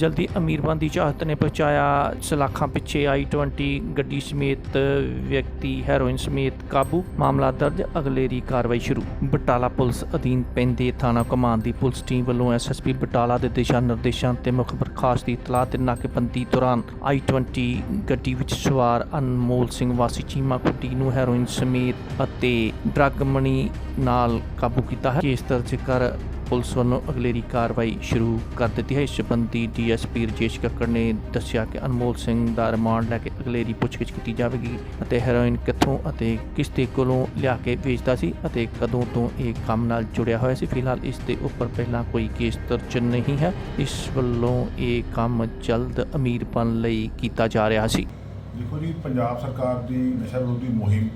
ਜਲਦੀ ਅਮੀਰਬਨ ਦੀ ਚਾਹਤ ਨੇ ਪਹੁੰਚਾਇਆ। ਸਲਾਖਾਂ ਪਿੱਛੇ ਆਈ 20 ਗੱਡੀ ਸਮੇਤ ਵਿਅਕਤੀ ਹੈਰੋਇਨ ਸਮੇਤ ਕਾਬੂ। ਮਾਮਲਾ ਦਰਜ ਅਗਲੇਰੀ ਕਾਰਵਾਈ ਸ਼ੁਰੂ। ਬਟਾਲਾ ਪੁਲਿਸ ਅਧੀਨ ਪੈਂਦੇ ਥਾਣਾ ਕਮਾਨ ਦੀ ਪੁਲਿਸ ਟੀਮ ਵੱਲੋਂ ਐਸਐਸਪੀ ਬਟਾਲਾ ਦੇ ਦਿਸ਼ਾ ਨਿਰਦੇਸ਼ਾਂ ਤੇ ਮੁੱਖ ਬਰਖਾਸਤ ਦੀ ਇਤਲਾਹ ਤੇ ਨਾਕੇਬੰਦੀ ਦੌਰਾਨ ਆਈ 20 ਗੱਡੀ ਵਿੱਚ ਸਵਾਰ ਅਨਮੋਲ ਸਿੰਘ ਵਾਸੀ ਚੀਮਾ ਕੁੱਟੀ ਨੂੰ ਹੈਰੋਇਨ ਸਮੇਤ ਅਤੇ ਡਰੱਗ ਮਣੀ ਨਾਲ ਕਾਬੂ ਕੀਤਾ ਹੈ। ਕੇਸ ਦਰਜ ਕਰ ਪੁਲਿਸ ਵੱਲੋਂ ਅਗਲੇਰੀ ਕਾਰਵਾਈ ਸ਼ੁਰੂ ਕਰ ਦਿੱਤੀ ਹੈ। ਇਸ ਸੰਬੰਧੀ ਡੀਐਸਪੀ ਰਜੇਸ਼ ਕੱਕੜ ਨੇ ਦੱਸਿਆ ਕਿ ਅਨਮੋਲ ਸਿੰਘ ਦਾ ਰਿਮਾਂਡ ਲੈ ਕੇ ਅਗਲੇਰੀ ਪੁੱਛਗਿੱਛ ਕੀਤੀ ਜਾਵੇਗੀ ਅਤੇ ਹੈਰੋਇਨ ਕਿੱਥੋਂ ਅਤੇ ਕਿਸ ਦੇ ਕੋਲੋਂ ਲਿਆ ਕੇ ਵੇਚਦਾ ਸੀ ਅਤੇ ਕਦੋਂ ਤੋਂ ਇਹ ਕੰਮ ਨਾਲ ਜੁੜਿਆ ਹੋਇਆ ਸੀ। ਫਿਲਹਾਲ ਇਸ ਦੇ ਉੱਪਰ ਪਹਿਲਾਂ ਕੋਈ ਕੇਸ ਦਰਜ ਨਹੀਂ ਹੈ। ਇਸ ਵੱਲੋਂ ਇਹ ਕੰਮ ਜਲਦ ਅਮੀਰ ਬਣ ਲਈ ਕੀਤਾ ਜਾ ਰਿਹਾ ਸੀ। ਦੇਖੋ ਜੀ, ਪੰਜਾਬ ਸਰਕਾਰ ਦੀ ਨਸ਼ਾ ਵਿਰੋਧੀ ਮੁਹਿੰਮ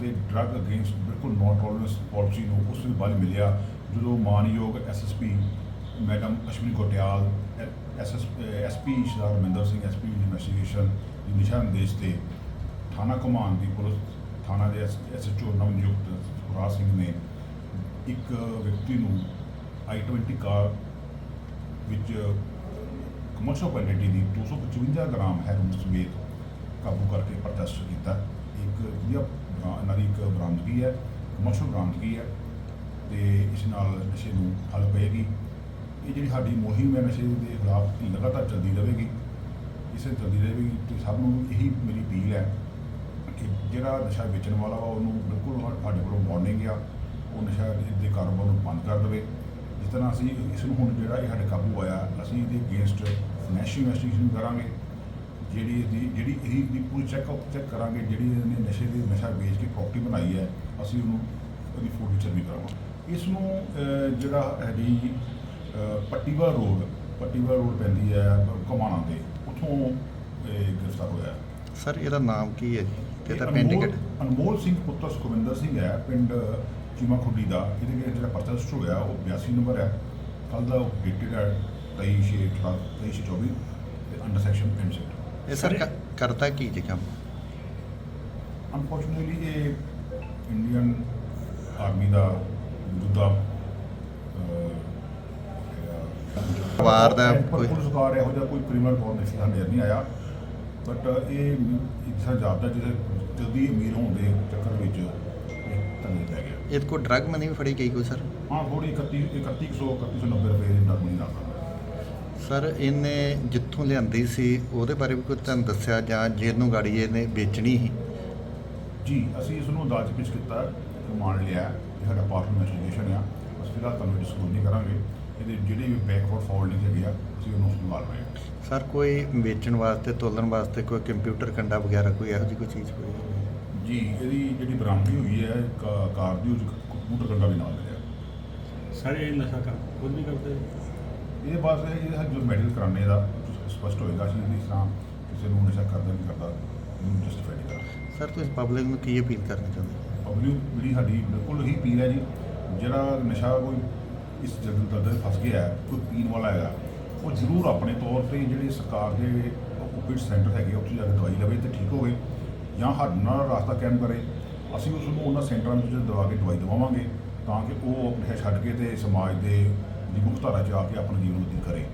ਤੇ ਡਰੱਗ ਅਗੇਂਸਟ ਬਿਲਕੁਲ ਨੋ ਟੋਲਰੈਂਸ ਪਾਲਿਸੀ ਨੂੰ ਉਸ ਨੂੰ ਬਲ ਮਿਲਿਆ। ਜਦੋਂ ਮਾਨਯੋਗ SSP madam Ashwani Kotiyal SS SP Shri Raminder Singh SP investigation ਦੀ ਨਿਸ਼ਾ ਨਿਰਦੇਸ਼ ਤੇ ਥਾਣਾ ਕਮਾਨ ਦੀ ਪੁਲਿਸ, ਥਾਣਾ ਦੇ ਐਸਐਚਓ ਨਵ ਨਿਯੁਕਤ ਸੁਖਰਾਜ ਸਿੰਘ ਨੇ ਇੱਕ ਵਿਅਕਤੀ ਨੂੰ i20 ਕਾਰ ਵਿੱਚ ਕਮਰਸ਼ੀਅਲ ਕੁਆਂਟੀਟੀ ਦੀ 255 ਗ੍ਰਾਮ ਹੈਰੋਇਨ ਸਮੇਤ ਕਾਬੂ ਕਰਕੇ ਪ੍ਰਦਰਸ਼ ਕੀਤਾ। ਇੱਕ ਵਧੀਆ ਬਰਾ- ਇਹਨਾਂ ਦੀ ਇੱਕ ਬਰਾਮਦਗੀ ਹੈ ਕਮਰਸ਼ੀਅਲ ਬਰਾਮਦਗੀ ਹੈ। ਤੇ ਇਸ ਨਾਲ ਨਸ਼ੇ ਨੂੰ ਹੱਲ ਪਏਗੀ। ਇਹ ਜਿਹੜੀ ਸਾਡੀ ਮੁਹਿੰਮ ਹੈ ਨਸ਼ੇ ਦੇ ਖਿਲਾਫ ਲਗਾਤਾਰ ਚੱਲਦੀ ਰਹੇਗੀ। ਇਸੇ ਚੱਲਦੀ ਰਹੇਗੀ ਤੇ ਸਭ ਨੂੰ ਇਹੀ ਮੇਰੀ ਅਪੀਲ ਹੈ ਕਿ ਜਿਹੜਾ ਨਸ਼ਾ ਵੇਚਣ ਵਾਲਾ ਵਾ ਉਹਨੂੰ ਬਿਲਕੁਲ ਸਾਡੇ ਕੋਲੋਂ ਵਾਰਨਿੰਗ ਆ। ਉਹ ਨਸ਼ਾ ਦੇ ਕਾਰੋਬਾਰ ਨੂੰ ਬੰਦ ਕਰ ਦੇਵੇ। ਜਿਸ ਤਰ੍ਹਾਂ ਅਸੀਂ ਇਸ ਨੂੰ ਹੁਣ ਜਿਹੜਾ ਇਹ ਸਾਡੇ ਕਾਬੂ ਆਇਆ, ਅਸੀਂ ਇਹਦੇ ਅਗੇਂਸਟ ਫਾਈਨੈਂਸ਼ੀਅਲ ਇਨਵੈਸਟੀਗੇਸ਼ਨ ਕਰਾਂਗੇ। ਜਿਹੜੀ ਇਹਦੀ ਜਿਹੜੀ ਇਹਦੀ ਦੀ ਪੂਰੀ ਚੈੱਕਅਪ ਚੈੱਕ ਕਰਾਂਗੇ, ਜਿਹੜੀ ਇਹਨੇ ਨਸ਼ੇ ਦੇ, ਨਸ਼ਾ ਵੇਚ ਕੇ ਪ੍ਰਾਪਰਟੀ ਬਣਾਈ ਹੈ, ਅਸੀਂ ਉਹਨੂੰ ਉਹਦੀ ਫੋਟੋ ਵਿਚਾਰ ਵੀ ਕਰਾਂਗੇ। ਇਸ ਨੂੰ ਜਿਹੜਾ ਅਹ, ਪੱਟੀਵਾ ਰੋਡ ਪੱਟੀਵਾ ਰੋਡ ਪੈਂਦੀ ਹੈ ਕਮਾਣਾ ਦੇ ਉੱਥੋਂ ਗ੍ਰਿਫਤਾਰ ਹੋਇਆ। ਸਰ ਇਹਦਾ ਨਾਮ ਕੀ ਹੈ ਜੀ? ਤੇ ਇਹ ਪਿੰਡ ਅਨਮੋਲ- ਕਿਹੜਾ? ਅਨਮੋਲ ਸਿੰਘ ਪੁੱਤਰ ਸੁਖਵਿੰਦਰ ਸਿੰਘ ਹੈ ਪਿੰਡ ਚੀਮਾ ਖੁੱਡੀ ਦਾ। ਇਹਦੇ ਵਿੱਚ ਜਿਹੜਾ ਪਰਚਾ ਰਜਿਸਟਰ ਹੋਇਆ ਉਹ 82 ਨੰਬਰ ਹੈ। ਕੱਲ ਦਾ ਉਹ ਡੇਟਡ ਹੈ 23 ਛੇ 23 ਛੇ 24 ਤੇ ਅੰਡਰ ਸੈਕਸ਼ਨ ਪੈਨਸ਼ਨ ਇਹ ਸਰ ਕ- ਕਰਦਾ ਕੀ ਜੀ ਕੰਮ? ਅਨਫੋਰਚੂਨੇਟਲੀ ਇਹ ਇੰਡੀਅਨ ਆਰਮੀ ਦਾ ਮੌਜੂਦਾ ਪਰਿਵਾਰ ਦਾ ਕੋਈ ਪੁਲਿਸ ਕਾਰ ਇਹੋ ਜਿਹਾ ਕੋਈ ਕ੍ਰਿਮੀਨਲ ਫਾਰਮੇਸ਼ਨ ਸਾਡੇ ਨਹੀਂ ਆਇਆ। ਬਟ ਇਹ ਇਸਾ ਜਾਪਦਾ ਜਿਹਦੇ ਜਲਦੀ ਅਮੀਰ ਹੋਣ ਦੇ ਚੱਕਰ ਵਿੱਚ ਇਹ ਤੰਗੀ ਪੈ ਗਿਆ। ਇਹਦੇ ਕੋਲ ਡਰੱਗ ਮਨੀ ਵੀ ਫੜੀ ਗਈ ਕੋਈ ਸਰ ਹਾਂ ਥੋੜੀ 31 3100 3190 ਰੁਪਏ ਦੀ ਦਰਮਨੀ ਦਾ ਸਰ ਇਹਨੇ ਜਿੱਥੋਂ ਲਿਆਂਦੀ ਸੀ ਉਹਦੇ ਬਾਰੇ ਵੀ ਕੋਈ ਤੁਹਾਨੂੰ ਦੱਸਿਆ ਜਾਂ ਜਿਹਨੂੰ ਗਾੜੀ ਇਹਨੇ ਵੇਚਣੀ ਸੀ? ਜੀ ਅਸੀਂ ਇਸ ਨੂੰ ਅਦਾਲਤ ਵਿੱਚ ਕੀਤਾ। ਰਿਮਾਂਡ ਲਿਆ ਹੈ। ਇਹ ਸਾਡਾ ਪਾਰਟ ਇਨਵੈਸਟੀਗੇਸ਼ਨ ਆ। ਬਸ ਫਿਲਹਾਲ ਤੁਹਾਨੂੰ ਡਿਸਕਲੋਜ਼ ਨਹੀਂ ਕਰਾਂਗੇ। ਇਹਦੇ ਜਿਹੜੇ ਵੀ ਬੈਕਵਰਡ ਫਾਰਵਰਡਿੰਗ ਹੈਗੀ ਆ ਅਸੀਂ ਉਹਨੂੰ ਸੰਭਾਲ ਰਹੇ ਹਾਂ। ਸਰ ਕੋਈ ਵੇਚਣ ਵਾਸਤੇ ਤੋਲਣ ਵਾਸਤੇ ਕੋਈ ਕੰਪਿਊਟਰ ਕੰਡਾ ਵਗੈਰਾ ਕੋਈ ਇਹੋ ਜਿਹੀ ਕੋਈ ਚੀਜ਼ ਹੋਈ ਜੀ ਇਹਦੀ ਜਿਹੜੀ ਬਰਾਮਦੀ ਹੋਈ ਹੈ ਕਾ- ਕਾਰ ਦੀ ਉਸ ਕੰਪਿਊਟਰ ਕੰਡਾ ਵੀ ਨਾਲ ਮਿਲਿਆ। ਸਾਰੇ ਇਹ ਨਸ਼ਾ ਕਰ ਖੁਦ ਵੀ ਕਰਦੇ? ਇਹਦੇ ਬਾਅਦ ਇਹ ਹੈ ਜੋ ਮੈਡੀਕਲ ਕਰਾਣੇ ਦਾ ਸਪਸ਼ਟ ਹੋਏਗਾ ਅਸੀਂ ਇਸ ਤਰ੍ਹਾਂ ਕਿਸੇ ਨੂੰ ਨਸ਼ਾ ਕਰਦਾ ਨਹੀਂ ਕਰਦਾ ਜਸਟੀਫਾਈ ਨਹੀਂ ਕਰਾਂਗੇ। ਸਰ ਤੁਸੀਂ ਪਬਲਿਕ ਨੂੰ ਕੀ ਅਪੀਲ ਕਰਨਾ ਚਾਹੁੰਦੇ ਪਬਲਿਕ ਜਿਹੜੀ ਸਾਡੀ ਬਿਲਕੁਲ ਹੀ ਪੀਰ ਹੈ ਜੀ, ਜਿਹੜਾ ਨਸ਼ਾ ਕੋਈ ਇਸ ਜਗਤ ਦਰਦ ਫਸ ਗਿਆ, ਕੋਈ ਪੀਣ ਵਾਲਾ ਹੈਗਾ, ਉਹ ਜ਼ਰੂਰ ਆਪਣੇ ਤੌਰ ਤੇ ਜਿਹੜੇ ਸਰਕਾਰ ਦੇ ਓਪੀਡ ਸੈਂਟਰ ਹੈਗੇ ਉੱਥੇ ਜਾ ਕੇ ਦਵਾਈ ਲਵੇ ਤੇ ਠੀਕ ਹੋਵੇ ਜਾਂ ਸਾਡੇ ਨਾਲ ਰਾਸਤਾ ਕਾਇਮ ਕਰੇ। ਅਸੀਂ ਉਸ ਨੂੰ ਉਹਨਾਂ ਸੈਂਟਰਾਂ ਵਿੱਚ ਦਵਾ ਕੇ ਦਵਾਈ ਦਵਾਵਾਂਗੇ ਤਾਂ ਕਿ ਉਹ ਨਸ਼ਾ ਛੱਡ ਕੇ ਤੇ ਸਮਾਜ ਦੇ ਦੀ ਮੁੱਖ ਧਾਰਾ 'ਚ ਆ ਕੇ ਆਪਣਾ ਜੀਵਨ ਬਤੀਤ ਕਰੇ।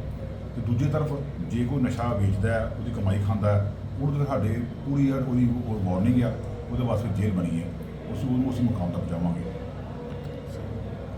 ਤੇ ਦੂਜੀ ਤਰਫ ਜੇ ਕੋਈ ਨਸ਼ਾ ਵੇਚਦਾ ਹੈ, ਉਹਦੀ ਕਮਾਈ ਖਾਂਦਾ ਹੈ, ਉਹਦੇ ਸਾਡੇ ਪੂਰੀ ਉਹਦੀ ਵਾਰਨਿੰਗ ਆ, ਉਹਦੇ ਵਾਸਤੇ ਜੇਲ੍ਹ ਬਣੀ ਹੈ। ਉਸ ਨੂੰ ਅਸੀਂ ਮੁਕਾਮ ਤੱਕ ਪਹੁੰਚਾਵਾਂਗੇ